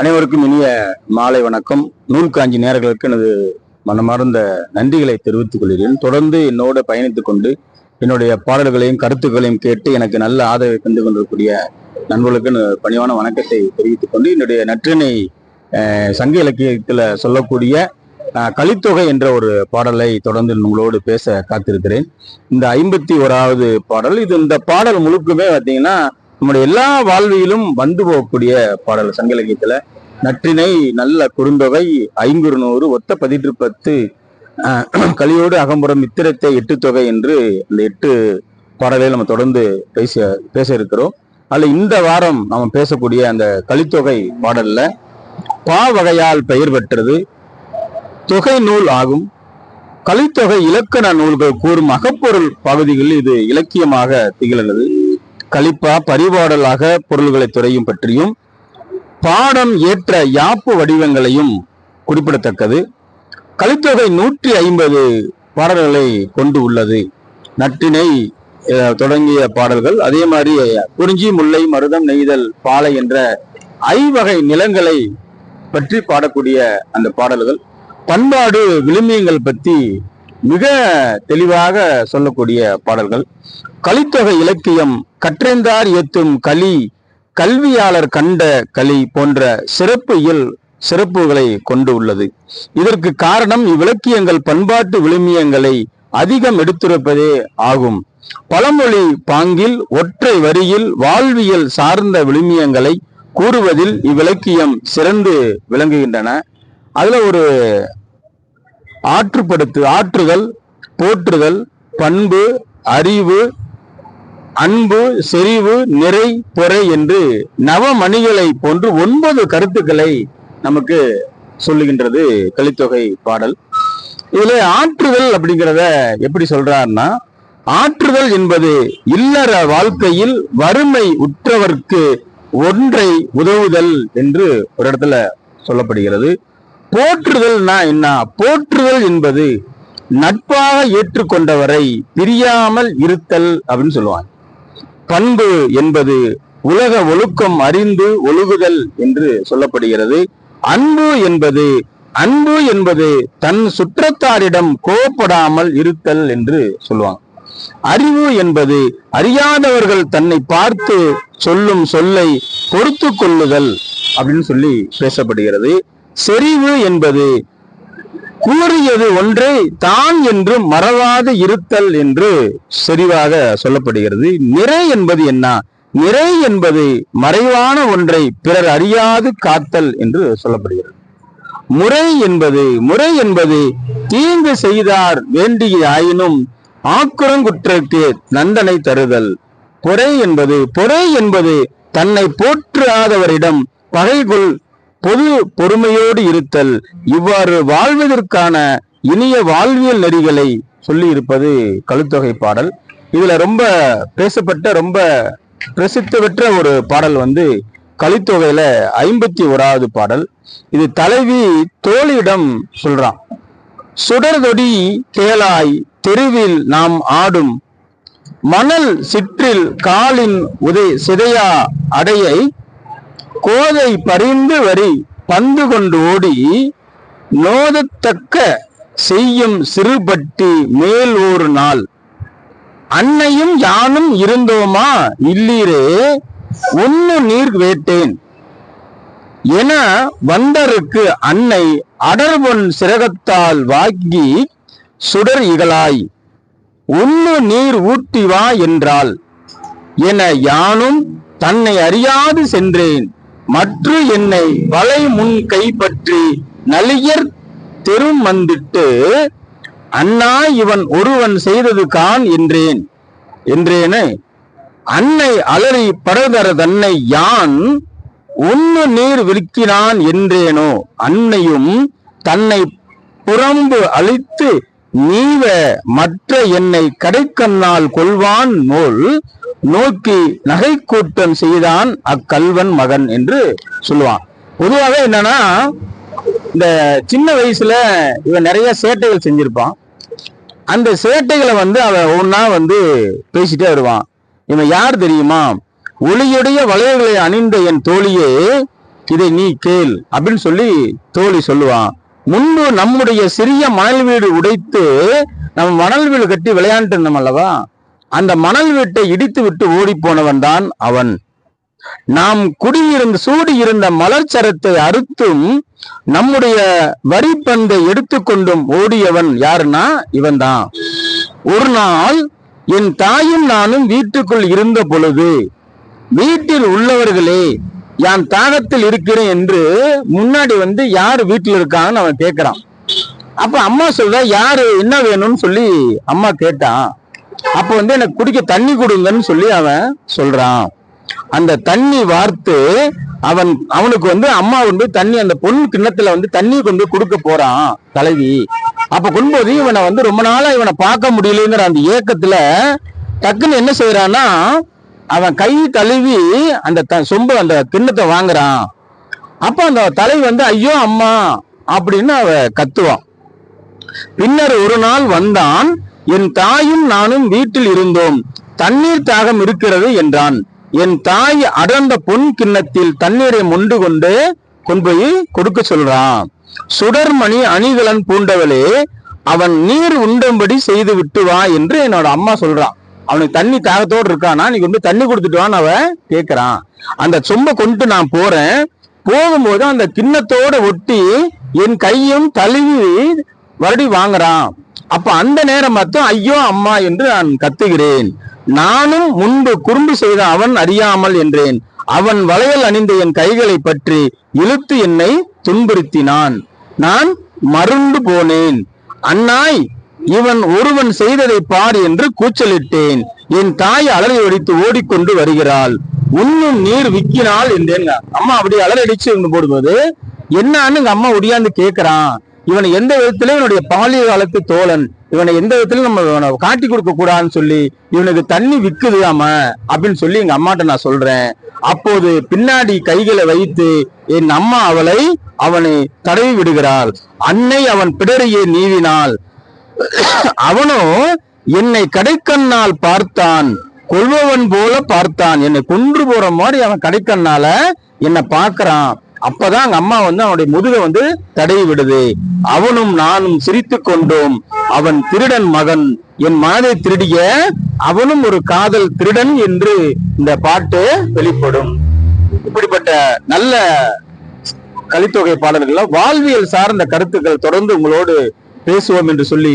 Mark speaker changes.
Speaker 1: அனைவருக்கும் இனிய மாலை வணக்கம். நூல் காஞ்சி நேர்களுக்கு எனது மனமார்ந்த நன்றிகளை தெரிவித்துக் கொள்கிறேன். தொடர்ந்து என்னோட பயணித்துக் கொண்டு என்னுடைய பாடல்களையும் கருத்துக்களையும் கேட்டு எனக்கு நல்ல ஆதரவை தந்து கொண்டிருக்கூடிய நண்பர்களுக்கு பணிவான வணக்கத்தை தெரிவித்துக் கொண்டு என்னுடைய நற்றினை சங்க இலக்கியத்தில் சொல்லக்கூடிய கலித்தொகை என்ற ஒரு பாடலை தொடர்ந்து உங்களோடு பேச காத்திருக்கிறேன். இந்த ஐம்பத்தி ஓராவது பாடல் இது இந்த பாடல் முழுக்குமே பார்த்தீங்கன்னா நம்முடைய எல்லா வாழ்வியிலும் வந்து போகக்கூடிய பாடல் சங்க இலக்கியத்துல. நற்றினை நல்ல குறுந்தொகை ஐங்குறு நூறு ஒத்த பதிற்று பத்து கலியோடு அகம்புறம் மித்திரத்தை எட்டு தொகை என்று இந்த எட்டு பாடலை நம்ம தொடர்ந்து பேச பேச இருக்கிறோம் அதில் இந்த வாரம் நம்ம பேசக்கூடிய அந்த கலித்தொகை பாடல்ல பா வகையால் பெயர் பெற்றது தொகை நூல் ஆகும் கலித்தொகை இலக்கண நூல்கள் கூறும் அகப்பொருள் பகுதிகளில் இது இலக்கியமாக திகழ்கிறது கலிப்பா பரிபாடலாக பொருள்களை துறையும் பற்றியும் பாடம் ஏற்ற யாப்பு வடிவங்களையும் குறிப்பிடத்தக்கது. கலித்தொகை நூற்றி ஐம்பது பாடல்களை கொண்டு உள்ளது. நட்டினை தொடங்கிய பாடல்கள் அதே மாதிரி குறிஞ்சி முல்லை மருதம் நெய்தல் பாலை என்ற ஐவகை நிலங்களை பற்றி பாடக்கூடிய அந்த பாடல்கள். பண்பாடு விழுமியங்கள் பற்றி மிக தெளிவாக சொல்லக்கூடிய பாடல்கள். கலித்தொகை இலக்கியம் கற்றெந்தார் ஏத்தும் களி கல்வியாளர் கண்ட கலி போன்ற சிறப்பு இயல் சிறப்புகளை கொண்டு உள்ளது. இதற்கு காரணம் இவ்விலக்கியங்கள் பண்பாட்டு விழுமியங்களை அதிகம் எடுத்துரைப்பதே ஆகும். பழமொழி பாங்கில் ஒற்றை வரியில் வாழ்வியல் சார்ந்த விழுமியங்களை கூறுவதில் இவ்விலக்கியம் சிறந்து விளங்குகின்றன. அதுல ஒரு ஆற்றுப்படுத்து ஆற்றுதல் போற்றுதல் பண்பு அறிவு அன்பு செறிவு நிறை பொறை என்று நவமணிகளை போன்று ஒன்பது கருத்துக்களை நமக்கு சொல்லுகின்றது கலித்தொகை பாடல். இதுல ஆற்றுதல் அப்படிங்கிறத எப்படி சொல்றாருன்னா ஆற்றுதல் என்பது இல்லற வாழ்க்கையில் வறுமை உற்றவர்க்கு ஒன்றை உதவுதல் என்று ஒரு இடத்துல சொல்லப்படுகிறது. போற்றுதல்னா என்ன? போற்றுதல் என்பது நட்பாக ஏற்றுக்கொண்டவரை பிரியாமல் இருத்தல் அப்படின்னு சொல்லுவாங்க. பண்பு என்பது உலக ஒழுக்கம் அறிந்து ஒழுகுதல் என்று சொல்லப்படுகிறது. அன்பு என்பது அன்பு என்பது தன் சுற்றத்தாரிடம் கோபப்படாமல் இருத்தல் என்று சொல்லுவாங்க. அறிவு என்பது அறியாதவர்கள் தன்னை பார்த்து சொல்லும் சொல்லை பொறுத்து கொள்ளுதல் அப்படின்னு சொல்லி பேசப்படுகிறது. செறிவு என்பது கூறியது ஒன்றை தான் என்று மறவாது இருத்தல் என்று செறிவாக சொல்லப்படுகிறது. நிறை என்பது என்ன? நிறை என்பது மறைவான ஒன்றை பிறர் அறியாது காத்தல் என்று சொல்லப்படுகிறது. முறை என்பது முறை என்பது தீங்கு செய்தார் வேண்டிய ஆயினும் ஆக்குறங்குற்றற்கு நந்தனை தருதல். பொறை என்பது பொறை என்பது தன்னை போற்றாதவரிடம் பகைகுள் பொது பொறுமையோடு இருத்தல் இவ்வாறு வாழ்வதற்கான இனிய வாழ்வியல் நெறிகளை சொல்லி இருப்பது கழுத்தொகை பாடல். இதுல ரொம்ப பேசப்பட்ட ரொம்ப பிரசித்தி பெற்ற ஒரு பாடல் வந்து கலித்தொகையில ஐம்பத்தி ஓராவது பாடல். இது தலைவி தோழியிடம் சொல்றான் சுடர்தொடி கேளாய் தெருவில் நாம் ஆடும். மணல் சிற்றில் காலின் உதை சிதையா அடையை கோதை பறிந்து வரி பந்து கொண்டு ஓடி நோதத்தக்க செய்யும் சிறுபட்டி மேல் ஒரு நாள். அன்னையும் யானும் இருந்தோமா? இல்லீரே ஒன்னு நீர் வேட்டேன். என வந்தருக்கு அன்னை அடர்பொன் சிறகத்தால் வாங்கி சுடர் இகழாய் உன்னு நீர் ஊட்டி வா என்றாள். என யானும் தன்னை அறியாது சென்றேன். மற்ற என்னை வலை முன் கைப்பற்றி நலியர் தெரும் வந்திட்டு அண்ணா இவன் ஒருவன் செய்தது கான் என்றேன். என்றேனே அன்னை அலறி படதர தன்னை யான் உண்ணு நீர் விற்கிறான் என்றேனோ அன்னையும் தன்னை புறம்பு அழித்து நீவ மற்ற என்னை கடைக்கண்ணால் கொள்வான் நூல் நோக்கி நகை கூட்டம் செய்தான் அக்கல்வன் மகன் என்று சொல்லுவான். பொதுவாக என்னன்னா இந்த சின்ன வயசுல இவன் நிறைய சேட்டைகள் செஞ்சிருப்பான். அந்த சேட்டைகளை வந்து அவன் ஒன்னா வந்து பேசிட்டே வருவான். இவன் யார் தெரியுமா? ஒளியுடைய வளையல்களை அணிந்த என் தோழியே இதை நீ கேள் அப்படின்னு சொல்லி தோழி சொல்லுவான். முன்பு நம்முடைய சிறிய மணல் வீடு உடைத்து நம்ம மணல் வீடு கட்டி விளையாண்டு இருந்தோம் அல்லவா? அந்த மணல் வீட்டை இடித்து விட்டு ஓடி போனவன் தான் அவன். நாம் குடியிருந்து சூடி இருந்த மலர்ச்சரத்தை அறுத்தும் நம்முடைய வரிப்பந்தை எடுத்துக்கொண்டும் ஓடியவன் யாருன்னா இவன் தான். ஒரு நாள் என் தாயும் நானும் வீட்டுக்குள் இருந்த பொழுது வீட்டில் உள்ளவர்களே என் தாகத்தில் இருக்கிறேன் என்று முன்னாடி வந்து யார் வீட்டில் இருக்காங்கன்னு அவன் கேட்குறான் அப்போ அம்மா சொல்ற யாரு என்ன வேணும்னு சொல்லி அம்மா கேட்டான். அப்போ வந்து எனக்கு குடிக்க தண்ணி கொடுங்கன்னு சொல்லி அவன் சொல்றான். அந்த தண்ணி வார்த்து அவன் அவனுக்கு வந்து அம்மா வந்து தண்ணி அந்த பொண்ணு கிண்ணத்துல வந்து தண்ணி கொண்டு கொடுக்க போறான் தலைவி. அப்ப கொண்டுபோது இவனை வந்து ரொம்ப நாளா இவனை பார்க்க முடியலங்கிற அந்த ஏக்கத்துல டக்குன்னு என்ன செய்யறான்னா அவன் கை கழுவி அந்த சொம்பு அந்த கிண்ணத்தை வாங்குறான். அப்ப அந்த தலை வந்து ஐயோ அம்மா அப்படின்னு அவ கத்துவான். பின்னர் ஒரு நாள் வந்தான் என் தாயும் நானும் வீட்டில் இருந்தோம். தண்ணீர் தாகம் இருக்கிறது என்றான். என் தாய் அடர்ந்த பொன் கிண்ணத்தில் தண்ணீரை மொண்டு கொண்டு கொண்டு போய் கொடுக்க சொல்றான். சுடர்மணி அணிகலன் பூண்டவளே அவன் நீர் உண்டும்படி செய்து விட்டு வா என்று என்னோட அம்மா சொல்றான் அவனுக்கு தண்ணி தாகத்தோடு இருக்கானா? நீ கொண்டு தண்ணி கொடுத்துட்டு வான்னு கேட்குறான் அந்த சொம்பை கொண்டு நான் போறேன். போகும்போது அந்த கிண்ணத்தோட ஒட்டி என் கையும் தழுவி வருடி வாங்குறான். அப்ப அந்த நேரம் மட்டும் ஐயோ அம்மா என்று நான் கத்துகிறேன். நானும் முன்பு குறும்பு செய்த அவன் அறியாமல் என்றேன். அவன் வளையல் அணிந்த என் கைகளை பற்றி இழுத்து என்னை துன்புறுத்தினான். நான் மருண்டு போனேன். அண்ணாய் இவன் ஒருவன் செய்ததை பார் என்று கூச்சலிட்டேன். என் தாய் அலறி அடித்து ஓடிக்கொண்டு வருகிறாள். உண்ணும் நீர் விக்கினாள் என்றேன். அம்மா அப்படி அலறி அடிச்சு போடும்போது என்னன்னு எங்க அம்மா ஒடியாந்து கேக்குறான். இவனை எந்த விதத்திலும் இவனுடைய பாலிய காலத்து தோழன். இவனை எந்த விதத்திலும் நம்ம இவனை காட்டி கொடுக்க கூடாதுன்னு சொல்லி இவனுக்கு தண்ணி விக்குது அம்மா அப்படின்னு சொல்லி எங்க அம்மாட்ட நான் சொல்றேன். அப்போது பின்னாடி கைகளை வைத்து என் அம்மா அவளை அவனை தடவி விடுகிறாள். அன்னை அவன் பிடரியை நீவினாள். அவனோ என்னை கடைக்கண்ணால் பார்த்தான் கொள்பவன் போல பார்த்தான். என்னை கொன்று போற மாதிரி அவன் கடைக்கண்ணால என்னை பார்க்கறான். அப்பதான் அங்க அம்மா வந்து அவனுடைய முதுகை வந்து தடவி விடுது. அவனும் நானும் சிரித்து கொண்டோம். அவன் திருடன் மகன். என் மனதை திருடிய அவனும் ஒரு காதல் திருடன் என்று இந்த பாட்டு வெளிப்படும். இப்படிப்பட்ட நல்ல கலித்தொகை பாடல்கள் வாழ்வியல் சார்ந்த கருத்துக்கள் தொடர்ந்து உங்களோடு பேசுவோம் என்று சொல்லி